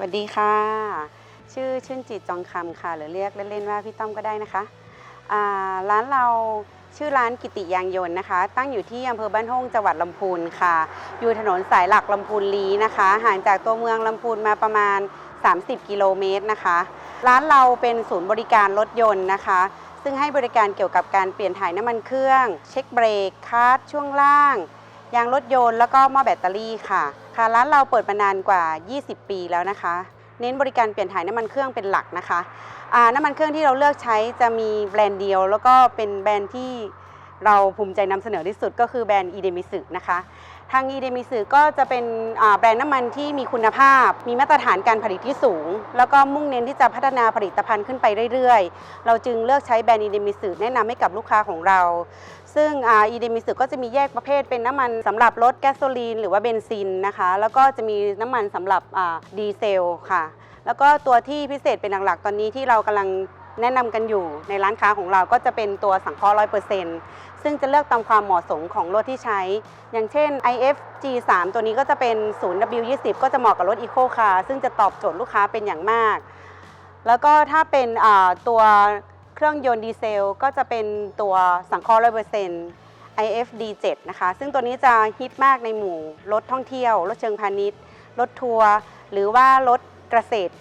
วัสดีค่ะ ชื่อชื่นจิตจองคำค่ะ หรือเรียกเล่นๆว่าพี่ต้อมก็ได้นะคะร้านเราชื่อร้านกิติยางยนต์นะคะ ตั้งอยู่ที่อำเภอบ้านห้องจังหวัดลำพูนค่ะ อยู่ถนนสายหลักลำพูนลีนะคะ ห่างจากตัวเมืองลำพูนมาประมาณ 30 กิโลเมตรนะคะ ร้านเราเป็นศูนย์บริการรถยนต์นะคะ ซึ่งให้บริการเกี่ยวกับการเปลี่ยนถ่ายน้ำมันเครื่อง เช็คเบรกคาร์ดช่วงล่าง ยางรถยนต์แล้วก็หม้อแบตเตอรี่ค่ะ คะร้านเราเปิดมานานกว่า 20 ปีแล้วนะคะ เน้นบริการเปลี่ยนถ่ายน้ำมันเครื่องเป็นหลักนะคะน้ำมันเครื่องที่เราเลือกใช้จะมีแบรนด์เดียว แล้วก็เป็นแบรนด์ที่ เราภูมิใจนำเสนอที่สุดก็คือแบรนด์อีเดมิสึนะคะทางอีเดมิสึก็จะเป็นแบรนด์น้ำมันที่มีคุณภาพ มีมาตรฐานการผลิตที่สูง แล้วก็มุ่งเน้นที่จะพัฒนาผลิตภัณฑ์ขึ้นไปเรื่อยๆ เราจึงเลือกใช้แบรนด์อีเดมิสึแนะนำให้กับลูกค้าของเรา ซึ่งอีเดมิสึก็จะมีแยกประเภทเป็นน้ำมันสำหรับรถแก๊สโซลีนหรือว่าเบนซินนะคะ แล้วก็จะมีน้ำมันสำหรับดีเซลค่ะ แล้วก็ตัวที่พิเศษเป็นหลักๆตอนนี้ที่เรากำลัง แนะนำกันอยู่ในร้านค้าของเราก็จะเป็นตัวสังเคราะห์ร้อยเปอร์เซ็นต์ซึ่งจะเลือกตามความเหมาะสมของรถที่ใช้ อย่างเช่น IF G3 ตัวนี้ก็จะเป็น 0W20 ก็จะเหมาะกับรถ Eco Car ซึ่งจะตอบโจทย์ลูกค้าเป็นอย่างมาก แล้วก็ถ้าเป็นตัวเครื่องยนต์ดีเซล ก็จะเป็นตัวสังเคราะห์ร้อยเปอร์เซ็นต์ IFD7 นะคะ ซึ่งตัวนี้จะฮิตมากในหมู่รถท่องเที่ยว รถเชิงพาณิชย์ รถทัวร์ หรือว่ารถเกษตร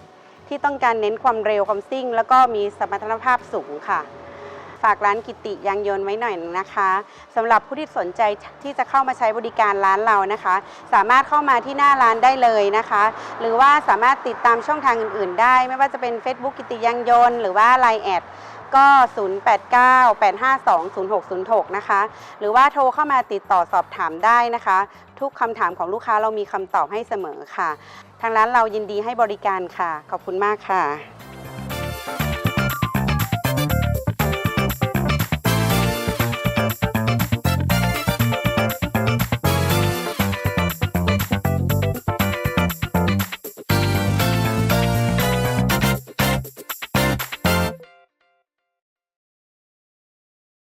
ที่ต้องการเน้นความเร็วความซิ่ง แล้วก็มีสมรรถภาพสูงค่ะ ฝากร้านกิติยางยนต์ไว้หน่อยนะคะสำหรับผู้ที่สนใจที่จะเข้ามาใช้บริการร้านเรานะคะ สามารถเข้ามาที่หน้าร้านได้เลยนะคะ หรือว่าสามารถติดตามช่องทางอื่น ๆ ได้ ไม่ว่าจะเป็น Facebook กิติยางยนต์หรือว่า Line แอด ก็ 0898520606 นะคะ หรือว่าโทรเข้ามาติดต่อสอบถามได้นะคะ ทุกคำถามของลูกค้าเรามีคำตอบให้เสมอค่ะ ทางร้านเรายินดีให้บริการค่ะ ขอบคุณมากค่ะ